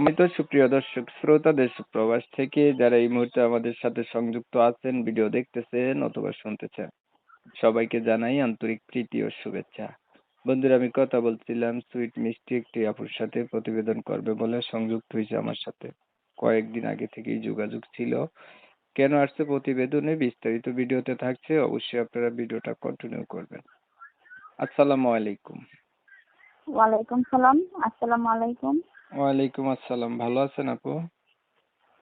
সম্মানিত সুপ্রিয় দর্শক শ্রোতা দেশ প্রবাস থেকে যারা এই মুহূর্তে আমাদের সাথে সংযুক্ত আছেন, ভিডিও দেখতেছেন অথবা শুনতেছেন, সবাইকে জানাই আন্তরিক প্রীতি ও শুভেচ্ছা। বন্ধুরা, আমি কথা বলছিলাম সুইট মিষ্টি একটি আপুর সাথে, প্রতিবেদন করবে বলে সংযুক্ত হয়েছে আমার সাথে। কয়েকদিন আগে থেকেই যোগাযোগ ছিল। কেন আসছে প্রতিবেদনে বিস্তারিত ভিডিওতে থাকছে, অবশ্যই আপনারা ভিডিওটা কন্টিনিউ করবেন। আসসালামু আলাইকুম। ওয়ালাইকুম সালাম, আসসালামু আলাইকুম। ওয়ালাইকুম আসসালাম। ভালো আছেন আপু?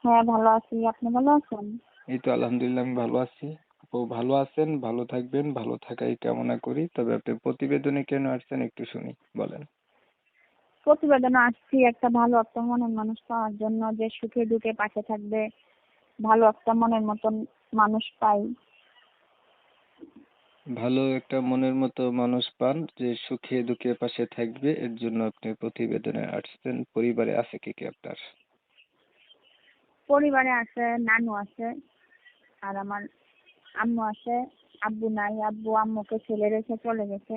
হ্যাঁ ভালো আছি। আপনি ভালো আছেন? এই তো আলহামদুলিল্লাহ আমি ভালো আছি। আপু ভালো আছেন? ভালো থাকবেন ভালো থাকাই কামনা করি। তবে আপনি প্রতিবেদনে কেন আসছেন একটু শুনি বলেন। প্রতিবেদনে আসছি একটা ভালো একটা মনের মানুষ পাওয়ার জন্য। যে সুখে দুঃখে পাশে থাকবে ভালো একটা মনের মতন মানুষ পাই। ভালো একটা মনের মতো মানুষ পান যে সুখে দুঃখে পাশে থাকবে এর জন্য আপনি প্রতিবেদনে আসছেন। পরিবারে আছে কে কে আপনার? পরিবারে আছে নানু আছে আর আমার আম্মু আছে আব্বু নাই আব্বু আম্মুকে ছেলে রেখে চলে গেছে।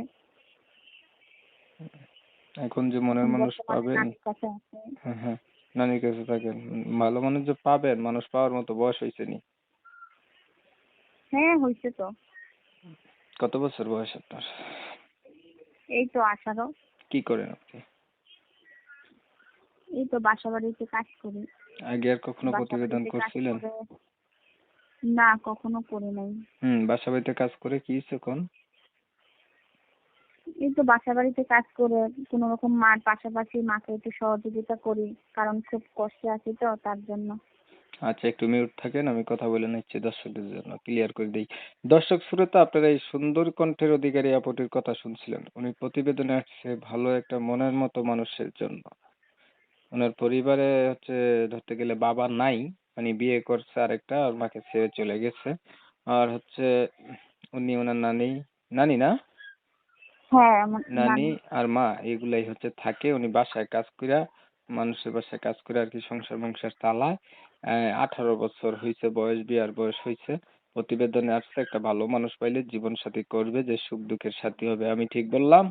এখন যে মনের মানুষ পাবেন নানির কাছে আছে। হ্যাঁ হ্যাঁ নানির কাছে থাকেন। ভালো মানুষ যে পাবেন মানুষ পাওয়ার মতো বয়স হয়েছে নি? হ্যাঁ হয়েছে তো। কত বছর বয়স আপনার? এই তো আঠারো। কি করেন আপনি? এই তো বাসা বাড়িতে কাজ করি। আগে আর কখনো প্রতিবেদন করছিলেন? করে- না কখনো করি নাই। হুম বাসা বাড়িতে কাজ করে কি এখন? এই তো বাসা বাড়িতে কাজ করে কোনো রকম মার পাশাপাশি মাকে একটু সহযোগিতা করি কারণ খুব কষ্টে আছি তো তার জন্য। আচ্ছা একটু মিউট থাকেন আমি কথা বলে নিচ্ছি দর্শকদের জন্য। ক্লিয়ার করে দিই। দর্শক শ্রোতা আপনারা এই সুন্দর কণ্ঠের অধিকারী আপুটির কথা শুনছিলেন। উনি প্রতিবেদনে আসছে ভালো একটা মনের মতো মানুষের জন্য। ওনার পরিবারে হচ্ছে ধরতে গেলে বাবা নাই মানে বিয়ে করছে আরেকটা আর মাকে ছেড়ে চলে গেছে। আর হচ্ছে উনি ওনার নানি নানি না? হ্যাঁ নানি। আর মা এগুলাই হচ্ছে থাকে। উনি বাসায় কাজ কইরা মানুষের বাসায় কাজ করে আর কি সংসার মংসার চালায়। আঠারো বছর হয়েছে বয়স বিয়ার বয়স হয়েছে প্রতিবেদনে আসছে একটা ভালো মানুষ পাইলে জীবন সাথী করবে যে সুখ দুঃখের সাথী হবে। আমি ঠিক বললাম?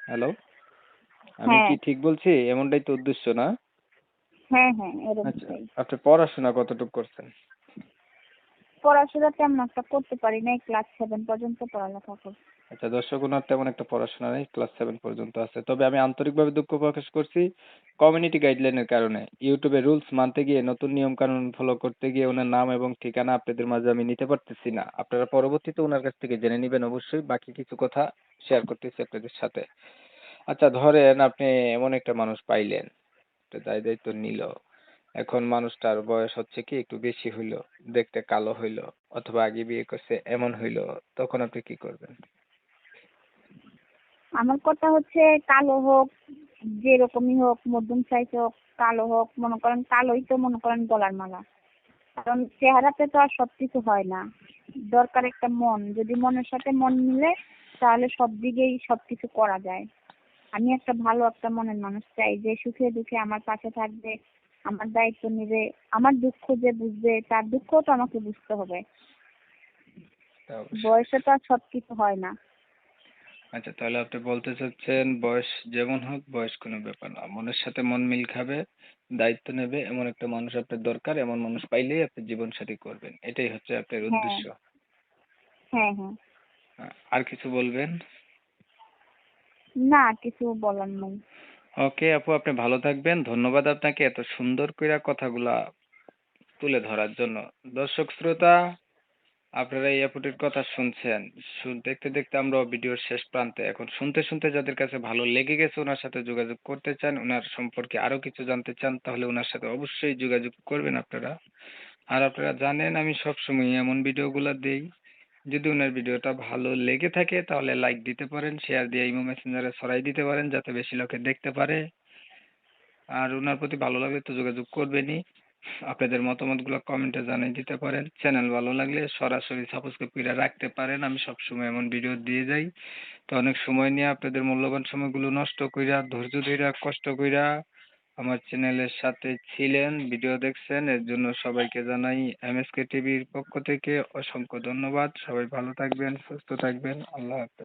হ্যালো আমি হ্যাঁ। কি ঠিক বলছি? এমনটাই তো উদ্দেশ্য না? হ্যাঁ হ্যাঁ আচ্ছা আপনি পড়াশোনা কতটুকু করছেন? পড়াশোনা তেমন একটা করতে পারি নাই ক্লাস সেভেন পর্যন্ত পড়ালেখা করছি আচ্ছা দর্শক ওনার তেমন একটা পড়াশোনা নেই ক্লাস সেভেন পর্যন্ত আছে। তবে আমি আন্তরিকভাবে দুঃখ প্রকাশ করছি কমিউনিটি গাইডলাইনের কারণে। ইউটিউবে রুলস মানতে গিয়ে, নতুন নিয়ম কানুন ফলো করতে গিয়ে ওনার নাম এবং ঠিকানা আপনাদের মাঝে আমি নিতে পারতেছি না। আপনারা পরবর্তীতে ওনার কাছ থেকে জেনে নেবেন অবশ্যই। বাকি কিছু কথা শেয়ার করতেছি আপনাদের সাথে। আচ্ছা ধরেন আপনি এমন একটা মানুষ পাইলেন। একটা দায় দায়িত্ব নিল। এখন মানুষটার বয়স হচ্ছে কি একটু বেশি হইল, দেখতে কালো হইল, অথবা আগে বিয়ে করছে এমন হইল, তখন আপনি কি করবেন? আমার কথা হচ্ছে কালো হোক, যেরকমই হোক, মধ্যম সাইজ হোক, কালো হোক, মনে করেন কালোই তো মনে করেন গলার মালা। কারণ চেহারাতে তো আর সবকিছু হয় না। দরকার একটা মন, যদি মনের সাথে মন মিলে, তাহলে সব দিকেই সবকিছু করা যায়। আমি একটা ভালো একটা মনের মানুষ চাই, যে সুখে দুঃখে আমার পাশে থাকবে আমার দায়িত্ব নেবে আমার দুঃখ যে বুঝবে তার দুঃখও তো আমাকে বুঝতে হবে। বয়সে তো আর সবকিছু হয় না। আচ্ছা তাহলে আপনি বলতে চাচ্ছেন বয়স যেমন হোক বয়স কোনো ব্যাপার না। মনের সাথে মন মিল খাবে দায়িত্ব নেবে এমন একটা মানুষ আপনার দরকার এমন মানুষ পাইলেই আপনি জীবন সাথী করবেন। এটাই হচ্ছে আপনার হ্যাঁ। উদ্দেশ্য। হ্যাঁ হ্যাঁ। আর কিছু বলবেন? না কিছু বলার নেই। ওকে আপু, আপনি ভালো থাকবেন। ধন্যবাদ আপনাকে এত সুন্দর কইরা কথাগুলা তুলে ধরার জন্য। দর্শক শ্রোতা, আপনারা এই আপুটির কথা শুনছেন। শুন- দেখতে দেখতে আমরা ভিডিওর শেষ প্রান্তে। এখন শুনতে শুনতে যাদের কাছে ভালো লেগে গেছে, ওনার সাথে যোগাযোগ করতে চান, ওনার সম্পর্কে আরও কিছু জানতে চান, তাহলে ওনার সাথে অবশ্যই যোগাযোগ করবেন আপনারা। আর আপনারা জানেন, আমি সবসময় এমন ভিডিওগুলো দেই যদি ওনার ভিডিওটা ভালো লেগে থাকে, তাহলে লাইক দিতে পারেন শেয়ার দিয়ে ইমো মেসেঞ্জারে ছড়াই দিতে পারেন, যাতে বেশি লোকে দেখতে পারে। আর ওনার প্রতি ভালো লাগলে তো যোগাযোগ করবেনই। আপনাদের মতামতগুলো কমেন্টে জানিয়ে দিতে পারেন। চ্যানেল ভালো লাগলে সরাসরি সাবস্ক্রাইব করে রাখতে পারেন। আমি সবসময় এমন ভিডিও দিয়ে যাই। তো অনেক সময় নিয়ে আপনাদের মূল্যবান সময়গুলো নষ্ট কইরা, ধৈর্য ধইরা, কষ্ট কইরা আমার চ্যানেলের সাথে ছিলেন ভিডিও দেখছেন, এর জন্য সবাইকে জানাই এমএসকে টিভির পক্ষ থেকে অসংখ্য ধন্যবাদ। সবাই ভালো থাকবেন, সুস্থ থাকবেন। আল্লাহ হাফেজ।